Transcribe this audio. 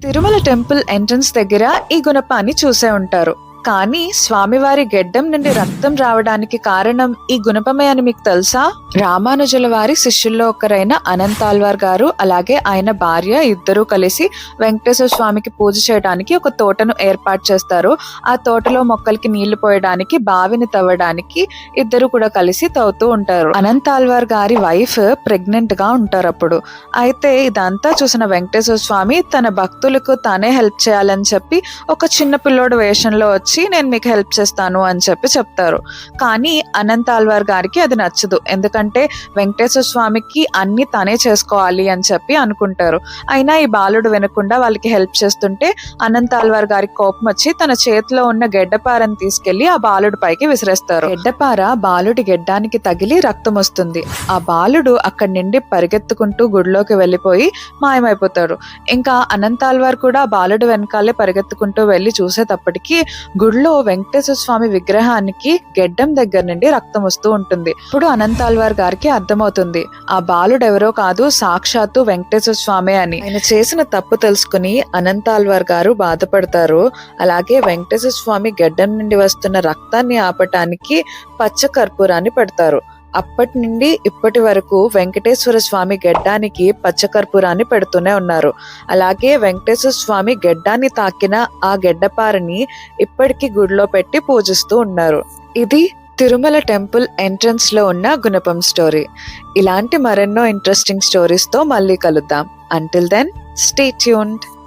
Tirumala temple entrance దగ్గర ఈ గుణపాన్ని చూసే ఉంటారు. కానీ స్వామివారి గెడ్డం నుండి రక్తం రావడానికి కారణం ఈ గుణపమే అని మీకు తెలుసా? రామానుజుల వారి శిష్యుల్లో ఒకరైన అనంతాల్వార్ గారు అలాగే ఆయన భార్య ఇద్దరూ కలిసి వెంకటేశ్వర స్వామికి పూజ చేయడానికి ఒక తోటను ఏర్పాటు చేస్తారు. ఆ తోటలో మొక్కలకి నీళ్ళు పోయడానికి బావిని తవ్వడానికి ఇద్దరు కూడా కలిసి తవ్వుతూ ఉంటారు. అనంతాల్వార్ గారి వైఫ్ ప్రెగ్నెంట్గా ఉంటారు అప్పుడు. అయితే ఇదంతా చూసిన వెంకటేశ్వర స్వామి తన భక్తులకు తానే హెల్ప్ చేయాలని చెప్పి ఒక చిన్న పిల్లోడు వేషంలో వచ్చి వచ్చి నేను మీకు హెల్ప్ చేస్తాను అని చెప్పి చెప్తారు. కానీ అనంత ఆల్వార్ గారికి అది నచ్చదు. ఎందుకంటే వెంకటేశ్వర స్వామికి అన్ని తనే చేసుకోవాలి అని చెప్పి అనుకుంటారు. అయినా ఈ బాలుడు వినకుండా వాళ్ళకి హెల్ప్ చేస్తుంటే అనంత ఆల్వార్ గారికి కోపం వచ్చి తన చేతిలో ఉన్న గెడ్డపారని తీసుకెళ్ళి ఆ బాలుడి పైకి విసిరేస్తారు. గెడ్డపార బాలుడి గెడ్డానికి తగిలి రక్తం వస్తుంది. ఆ బాలుడు అక్కడి నుండి పరిగెత్తుకుంటూ గుడిలోకి వెళ్ళిపోయి మాయమైపోతాడు. ఇంకా అనంతాల్వార్ కూడా బాలుడు వెనకాలే పరిగెత్తుకుంటూ వెళ్ళి చూసేటప్పటికి గుడిలో వెంకటేశ్వర స్వామి విగ్రహానికి గెడ్డం దగ్గర నుండి రక్తం వస్తూ ఉంటుంది. ఇప్పుడు అనంతాల్వార్ గారికి అర్థమవుతుంది. ఆ బాలుడు ఎవరో కాదు సాక్షాత్తు వెంకటేశ్వర స్వామి అని. ఆయన చేసిన తప్పు తెలుసుకుని అనంతాల్వార్ గారు బాధపడతారు. అలాగే వెంకటేశ్వర స్వామి గెడ్డం నుండి వస్తున్న రక్తాన్ని ఆపటానికి పచ్చ కర్పూరాన్ని పెడతారు. అప్పటి నుండి ఇప్పటి వరకు వెంకటేశ్వర స్వామి గెడ్డానికి పచ్చకర్పూరాన్ని పెడుతూనే ఉన్నారు. అలాగే వెంకటేశ్వర స్వామి గెడ్డాన్ని తాకిన ఆ గెడ్డపారని ఇప్పటికీ గుడిలో పెట్టి పూజిస్తూ ఉన్నారు. ఇది తిరుమల టెంపుల్ ఎంట్రన్స్లో ఉన్న గుణపం స్టోరీ. ఇలాంటి మరెన్నో ఇంట్రెస్టింగ్ స్టోరీస్తో మళ్ళీ కలుద్దాం. Until then stay tuned